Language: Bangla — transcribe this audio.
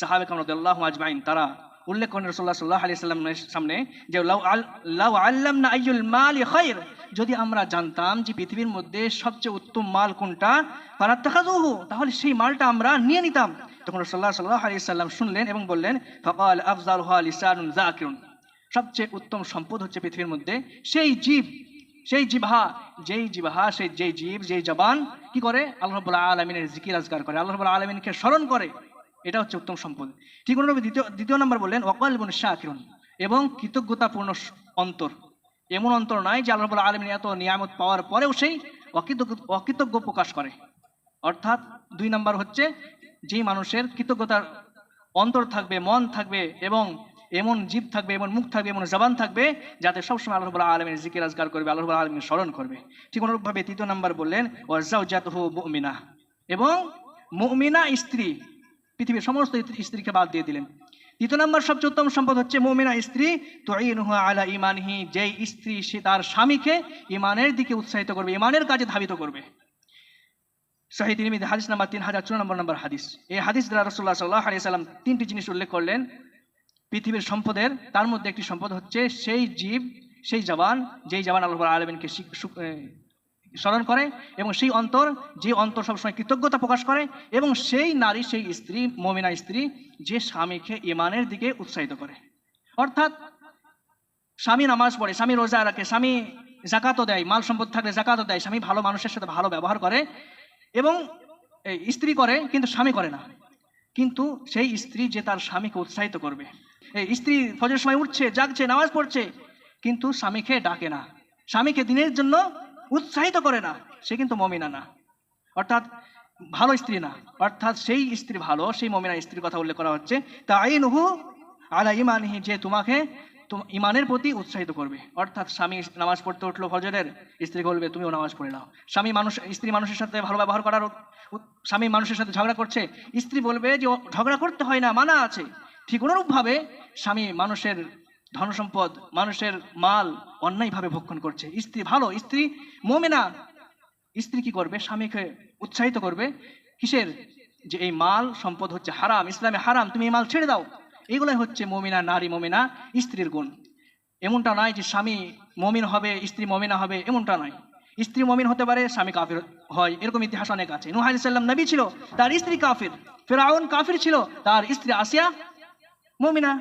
সাহাবে কামরদুল্লাহ আজমাইন, তারা উল্লেখ করেন রসুল্লাহ সাল্লাহ আলি সাল্লামের সামনে যে, লাউ আল- আল্লাম না আইয়ুল মাল খৈর যদি আমরা জানতাম যে পৃথিবীর মধ্যে সবচেয়ে উত্তম মাল কোনটা ফারাত্তাখাযুহু তাহলে সেই মালটা আমরা নিয়ে নিতাম। তখন রসুল্লাহ সাল্লাহ আলি সাল্লাম শুনলেন এবং বললেন, ফকাল আফজাল হা লিসানুন জাকিরুন সবচেয়ে উত্তম সম্পদ হচ্ছে পৃথিবীর মধ্যে সেই জীব, সেই জিভা যেই জিভা সেই, যেই জীব, যেই জবান, কি করে? আল্লাহ আলমিনের জিকির আজগার করে, আল্লাহ আলমিনকে স্মরণ করে। এটা হচ্ছে উত্তম সম্পদ। ঠিক অনুরূপে দ্বিতীয় দ্বিতীয় নম্বর বললেন অকল এবং শাকিরুন এবং কৃতজ্ঞতাপূর্ণ অন্তর। এমন অন্তর নয় যে আল্লাহ আলমিন এত নিয়ামত পাওয়ার পরেও সেই অকৃতজ্ঞ অকৃতজ্ঞ প্রকাশ করে। অর্থাৎ দুই নম্বর হচ্ছে যেই মানুষের কৃতজ্ঞতার অন্তর থাকবে, মন থাকবে এবং এমন জীব থাকবে, এমন মুখ থাকবে, এমন জবান থাকবে যাতে সবসময় আল্লাহ আলমের জিকির আজগার করবে, আল্লাহ আলমীর স্মরণ করবে। ঠিক অনুরূপভাবে তৃতীয় নাম্বার বললেন ওয়াজাউজাতহু মুমিনা এবং মুমিনা স্ত্রী পৃথিবীর সমস্ত স্ত্রীকে বাদ দিয়ে দিলেন। তৃতীয় নম্বর, সবচেয়ে উত্তম সম্পদ হচ্ছে মুমিনা স্ত্রী। তো আলা ইমানহি যেই স্ত্রী সে তার স্বামীকে ইমানের দিকে উৎসাহিত করবে ইমানের কাজে ধাবিত করবে। সহি তিরমিজি, হাদিস নাম্বার তিন হাজার চুরানব্বই নম্বর হাদিস। এই হাদিস দ্বারা রসুল্লাহ সাল্লাহ আলিয়া সাল্লাম তিনটি জিনিস উল্লেখ করলেন। পৃথিবীর সম্পদের, তার মধ্যে একটি সম্পদ হচ্ছে সেই জীব, সেই জবান, যেই জবান আল্লাহ আলমিনকে স্মরণ করে এবং সেই অন্তর, যে অন্তর সবসময় কৃতজ্ঞতা প্রকাশ করে এবং সেই নারী, সেই স্ত্রী, মমিনা স্ত্রী, যে স্বামীকে ইমানের দিকে উৎসাহিত করে। অর্থাৎ স্বামী নামাজ পড়ে, স্বামী রোজা রাখে, স্বামী জাকাতও দেয়, মাল সম্পদ থাকলে জাকাতও দেয়, স্বামী ভালো মানুষের সাথে ভালো ব্যবহার করে এবং স্ত্রী করে কিন্তু স্বামী করে না। কিন্তু সেই স্ত্রী যে তার স্বামীকে উৎসাহিত করবে। এই স্ত্রী ফজর সময় উঠছে, জাগছে, নামাজ পড়ছে, কিন্তু স্বামীকে ডাকে না। স্বামীকে দিনের জন্য উৎসাহিত করে না, সে কিন্তু মমিনা না। অর্থাৎ ভালো স্ত্রী না। অর্থাৎ সেই স্ত্রী ভালো, সেই মমিনা স্ত্রীর কথা উল্লেখ করা হচ্ছে। তা আইনহু আলা ইমানহি যে তোমাকে ইমানের প্রতি উৎসাহিত করবে। অর্থাৎ স্বামী নামাজ পড়তে উঠল ফজরের স্ত্রীকে বলবে, তুমিও নামাজ পড়ে নাও। স্বামী মানুষ, স্ত্রী মানুষের সাথে ভালো ব্যবহার করার স্বামী মানুষের সাথে ঝগড়া করছে। স্ত্রী বলবে যে ঝগড়া করতে হয় না, মানা আছে। ঠিক অনুরূপভাবে স্বামী মানুষের ধন সম্পদ মানুষের মাল অন্যায়ভাবে ভক্ষণ করছে। স্ত্রী ভালো, স্ত্রী মোমেনা। স্ত্রী কি করবে? স্বামীকে উৎসাহিত করবে। কিসের? যে এই মাল সম্পদ হচ্ছে হারাম, ইসলামে হারাম, তুমি এই মাল ছেড়ে দাও। এগুলাই হচ্ছে মমিনা, নারী মমিনা, স্ত্রীর গুণ। এমনটা নয় যে স্বামী মমিন হবে, স্ত্রী মমিনা হবে, এমনটা নয়। স্ত্রী মমিন হতে পারে, স্বামী কাফির হয়, এরকম ইতিহাস অনেক আছে। নুহ আলাইহিস সাল্লাম নবী ছিল, তার স্ত্রী কাফির। ফেরাউন কাফির ছিল, তার স্ত্রী আসিয়া মমিনা